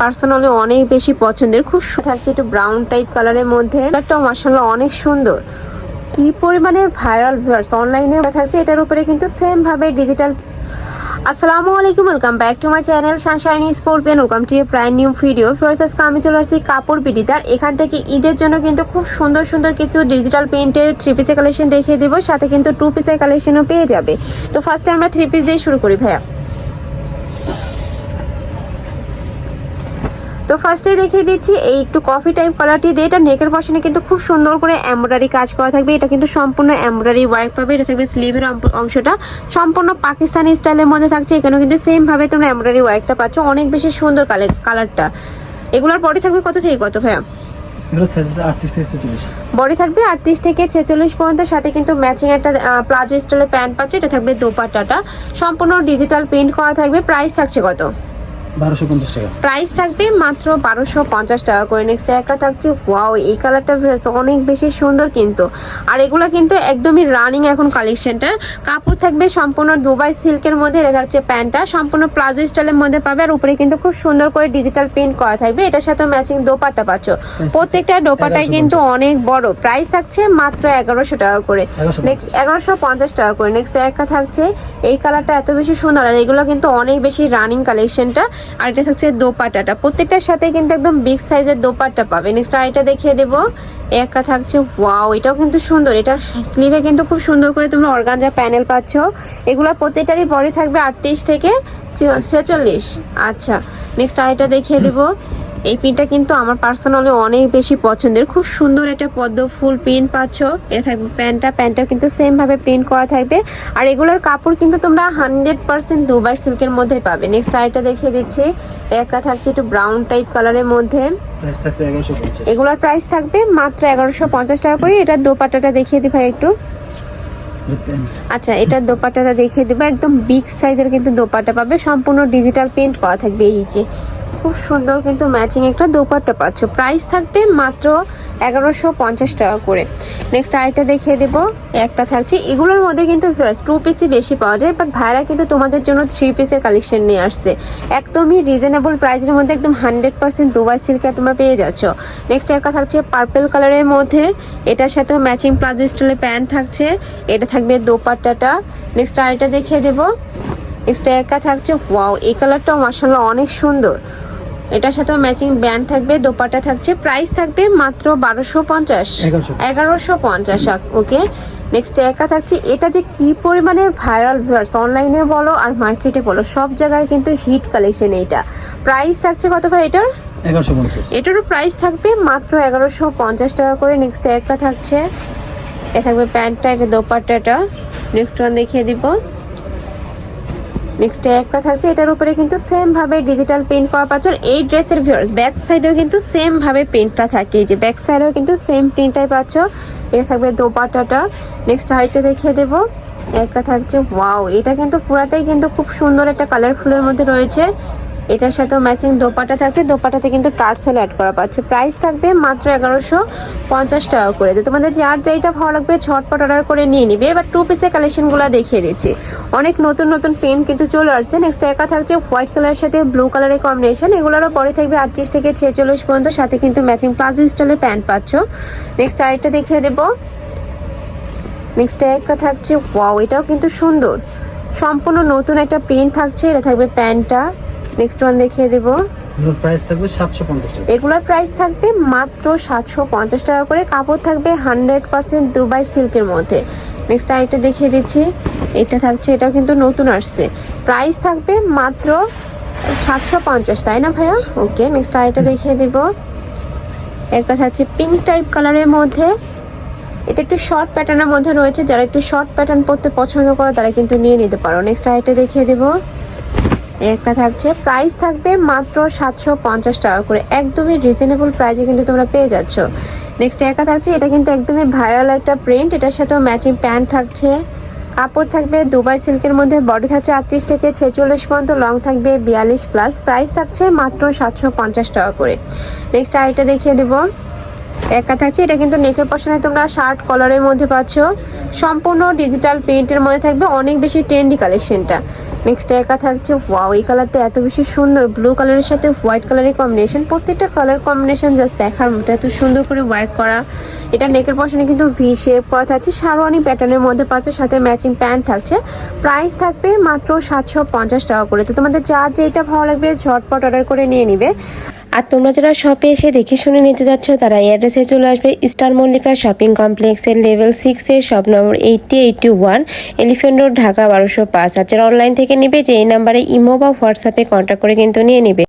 Personally অনেক বেশি পছন্দের। খুব থাকছে একটু ব্রাউন টাইপ কালারের মধ্যে। কালারটাও মার্শাল্লাহ অনেক সুন্দর। কি পরিমাণের ভাইরাল ভিউয়ার্স অনলাইনে থাকছে, এটার উপরে কিন্তু সেম ভাবে ডিজিটাল আসসালামু আলাইকুম welcome back to my channel sunshiny sport pen welcome to prime new video আজকে আমি চলে আসছি কাপড় বিডিতার এখান থেকে ঈদের জন্য কিন্তু খুব সুন্দর সুন্দর কিছু ডিজিটাল প্রিন্টের থ্রি পিসের কালেকশন দেখিয়ে দিব। সাথে কিন্তু টু পিসের কালেকশনও পেয়ে যাবে। তো ফার্স্টে আমরা থ্রি পিস দিয়ে শুরু করি ভাইয়া। তো ফার্স্টে দেখিয়ে দিচ্ছি এই একটু কফি টাইপ কালারটি দিয়ে এটা নেকের পশনে কিন্তু খুব সুন্দর করে এমব্রয়ডারি কাজ করা থাকবে। এটা কিন্তু সম্পূর্ণ এমব্রয়ডারি ওয়ার্ক পাবে। এটা থাকবে স্লিভের অংশটা। সম্পূর্ণ পাকিস্তানি স্টাইলের মধ্যে থাকছে। এখানেও কিন্তু সেম ভাবে তোমরা এমব্রয়ডারি ওয়ার্কটা পাচ্ছ। অনেক বেশি সুন্দর কালারটা এগুলোর পরে থাকবে কত থেকে কত ভাইয়া? বডি থাকবে আটত্রিশ থেকে ছেচল্লিশ পর্যন্ত। সাথে কিন্তু ম্যাচিং একটা প্লাজো স্টাইলের প্যান্ট পাচ্ছে। এটা থাকবে দোপাট্টাটা। সম্পূর্ণ ডিজিটাল প্রিন্ট করা থাকবে। প্রাইস থাকছে কত? বারোশো পঞ্চাশ টাকা। প্রাইস থাকবে মাত্র বারোশো পঞ্চাশ টাকা করে। নেক্সট একটা থাকছে ওয়াও এই কালারটা অনেক বেশি সুন্দর কিন্তু। আর এগুলো কিন্তু একদমই রানিং এখন কালেকশনটা কাপড় থাকবে সম্পূর্ণ দুবাই সিল্কের মধ্যে এটা থাকছে প্যান্টটা। সম্পূর্ণ প্লাজো স্টাইলের মধ্যে পাবে আর উপরে কিন্তু খুব সুন্দর করে ডিজিটাল প্রিন্ট করা থাকবে। এটার সাথে ম্যাচিং দোপাট্টা পাচ্ছ। প্রত্যেকটা দোপাটাই কিন্তু অনেক বড়। প্রাইস থাকছে মাত্র এগারোশো টাকা করে। 1150 এগারোশো পঞ্চাশ টাকা করে। নেক্সট একটা থাকছে এই কালারটা এত বেশি সুন্দর আর এগুলো কিন্তু অনেক বেশি রানিং কালেকশনটা আর এটা থাকছে দোপাটাটা প্রত্যেকটার সাথে কিন্তু একদম বিগ সাইজের দোপাট্টা পাবে। নেক্সট আর এটা দেখিয়ে দেবো। একটা থাকছে ওয়াও এটাও কিন্তু সুন্দর। এটা স্লিভে কিন্তু খুব সুন্দর করে তোমরা অর্গানজা প্যানেল পাচ্ছ। এগুলো প্রত্যেকটারই পরে থাকবে আটত্রিশ থেকে ছেচল্লিশ। আচ্ছা নেক্সট আর এটা দেখিয়ে দেবো। এই পিনটা কিন্তু আমার পার্সোনালি অনেক বেশি পছন্দের। খুব সুন্দর একটা পদ্ম ফুল প্রিন্ট পাচ্ছ। এটা থাকবে প্যান্টটা। প্যান্টটাও কিন্তু সেম ভাবে প্রিন্ট করা থাকবে। আর এগুলোর কাপড় কিন্তু তোমরা হান্ড্রেড পার্সেন্ট দুবাই সিল্কের মধ্যে পাবে। নেক্সট আরেকটা দেখিয়ে দিচ্ছি। একটা থাকছে একটু ব্রাউন টাইপ কালারের মধ্যে। এগুলোর প্রাইস থাকবে মাত্র এগারোশো পঞ্চাশ টাকা করে। এটার দোপাট্টাটা দেখিয়ে দিই ভাই একটু। আচ্ছা এটার দোপাট্টাটা দেখিয়ে দেবো। একদম বিগ সাইজের কিন্তু দোপাট্টা পাবে। সম্পূর্ণ ডিজিটাল প্রিন্ট করা থাকবে এই যে। খুব সুন্দর কিন্তু ম্যাচিং একটা দোপাট্টা পাচ্ছ। প্রাইস থাকবে মাত্র এগারোশো পঞ্চাশ টাকা করে। নেক্সট আরেকটা দেখিয়ে দেবো। একটা থাকছে। এগুলোর মধ্যে কিন্তু টু পিসই বেশি পাওয়া যায় বাট ভাইরা কিন্তু তোমাদের জন্য থ্রি পিসের কালেকশন নিয়ে আসছে। একদমই রিজনেবল প্রাইসের মধ্যে একদম হান্ড্রেড পার্সেন্ট দুবাই সিল্কে তোমরা পেয়ে যাচ্ছ। নেক্সট একটা থাকছে পার্পেল কালারের মধ্যে। এটার সাথেও ম্যাচিং প্লাজো স্টাইলের প্যান্ট থাকছে। এটা থাকবে দোপাট্টাটা। নেক্সট আরেকটা দেখিয়ে দেবো। নেক্সট একা থাকছে। ওয়াও এই কালারটাও মার্শাল্লাহ অনেক সুন্দর। এটার সাথে ম্যাচিং ব্যান্ড থাকবে দোপাট্টা থাকছে। প্রাইস থাকবে মাত্র বারোশো পঞ্চাশ। 1150 এগারোশো পঞ্চাশ ওকে নেক্সট একা থাকছে। এটা যে কি পরিমাণের ভাইরাল ভিউয়ার্স অনলাইনে বলো আর মার্কেটে বলো সব জায়গায় কিন্তু হিট কালেকশন এইটা। প্রাইস থাকছে কত ভাই এটার? এটারও প্রাইস থাকবে মাত্র এগারোশো পঞ্চাশ টাকা করে। নেক্সট একটা থাকছে। এ থাকবে প্যান্টটা এটা দোপাট্টাটা। নেক্সট ওয়ান দেখিয়ে দিব। নেক্সট একটা থাকছে, এটার উপরে কিন্তু সেম ভাবে ডিজিটাল প্রিন্ট করা পাচ্ছ এই ড্রেসের ভিউয়ার্স ব্যাক সাইডেও কিন্তু সেম ভাবে প্রিন্টটা থাকে। যে ব্যাক সাইডেও কিন্তু সেম প্রিন্টটাই পাচ্ছ। এটা থাকবে দোপাটাটা নেক্সট হাইটে দেখিয়ে দেবো। একটা থাকছে ওয়াও এটা কিন্তু পুরাটাই কিন্তু খুব সুন্দর একটা কালারফুলের মধ্যে রয়েছে। এটার সাথেও ম্যাচিং দোপাটা থাকছে। দোপাটাতে কিন্তু টার্সেল অ্যাড করা পাচ্ছে। প্রাইস থাকবে মাত্র এগারোশো পঞ্চাশ টাকা করে। তো তোমাদের যার যেইটা ভালো লাগবে ছটপট অর্ডার করে নিয়ে নিবে। এবার টু পিসের কালেকশনগুলো দেখিয়ে দিচ্ছি। অনেক নতুন নতুন প্রিন্ট কিন্তু চলে আসছে। নেক্সট একা থাকছে হোয়াইট কালারের সাথে ব্লু কালারের কম্বিনেশন এগুলোরও পরে থাকবে আটত্রিশ থেকে ছেচল্লিশ পর্যন্ত। সাথে কিন্তু ম্যাচিং প্লাজো স্টাইলের প্যান্ট পাচ্ছ। নেক্সট আরেকটা দেখিয়ে দেবো। নেক্সট একটা থাকছে ওয়াও এটাও কিন্তু সুন্দর। সম্পূর্ণ নতুন একটা প্রিন্ট থাকছে। এটা থাকবে প্যান্টটা নেক্সট ওয়ান দেখিয়ে দেবো। প্রাইস থাকবে সাতশো পঞ্চাশ টাকা। এগুলোর প্রাইস থাকবে মাত্র সাতশো পঞ্চাশ টাকা করে। কাপড় থাকবে হান্ড্রেড পার্সেন্ট দুবাই সিল্কের মধ্যে। নেক্সট আরেকটা দেখিয়ে দিচ্ছি। এটা থাকছে এটাও কিন্তু নতুন আসছে। প্রাইস থাকবে মাত্র সাতশো পঞ্চাশ তাই না ভাইয়া? ওকে নেক্সট আরেকটা দেখিয়ে দেব। একটা থাকছে পিঙ্ক টাইপ কালারের মধ্যে। এটা একটু শর্ট প্যাটার্নের মধ্যে রয়েছে। যারা একটু শর্ট প্যাটার্ন পরতে পছন্দ করে তারা কিন্তু নিয়ে নিতে পারো। নেক্সট আরেকটা দেখিয়ে দেবো। একটা থাকছে। প্রাইস থাকবে মাত্র সাতশো পঞ্চাশ টাকা করে। একদমই রিজনেবল প্রাইসে কিন্তু তোমরা পেয়ে যাচ্ছ। নেক্সট একা থাকছে, এটা কিন্তু একদমই ভাইরাল একটা প্রিন্ট এটার সাথেও ম্যাচিং প্যান্ট থাকছে। কাপড় থাকবে দুবাই সিল্কের মধ্যে বডি থাকছে আটত্রিশ থেকে ছেচল্লিশ পর্যন্ত লং থাকবে বিয়াল্লিশ প্লাস প্রাইস থাকছে মাত্র সাতশো পঞ্চাশ টাকা করে। নেক্সট আইটা দেখিয়ে দেবো। একা থাকছে, এটা কিন্তু নেকের পশনে তোমরা শার্ট কলারের মধ্যে পাচ্ছ। সম্পূর্ণ ডিজিটাল প্রিন্টের মধ্যে থাকবে, অনেক বেশি ট্রেন্ডি কালেকশনটা নেক্সট একা থাকছে ওয়াও এই কালারটা এত বেশি সুন্দর। ব্লু কালারের সাথে হোয়াইট কালারের কম্বিনেশন প্রত্যেকটা কালার কম্বিনেশন জাস্ট দেখার মতো, এত সুন্দর করে ওয়ার্ক করা। এটা নেকের পশনে কিন্তু ভি শেপ করা থাকছে শারওয়ানি প্যাটার্নের মধ্যে পাচ্ছে, সাথে ম্যাচিং প্যান্ট থাকছে। প্রাইস থাকবে মাত্র সাতশো পঞ্চাশ টাকা করে। তো তোমাদের যার যেটা ভালো লাগবে, ঝটপট অর্ডার করে নিয়ে নিবে। আর তোমরা যারা শপে এসে দেখে শুনে নিতে যাচ্ছ, তারা এই অ্যাড্রেসে চলে আসবে স্টার মল্লিকা শপিং কমপ্লেক্সের লেভেল সিক্সের shop number eighty eighty one Elephant Road Dhaka বারোশো পাঁচ। আর যারা অনলাইন থেকে নিবে, যে এই নাম্বারে ইমো বা হোয়াটসঅ্যাপে কন্ট্যাক্ট করে কিন্তু নিয়ে নিবে।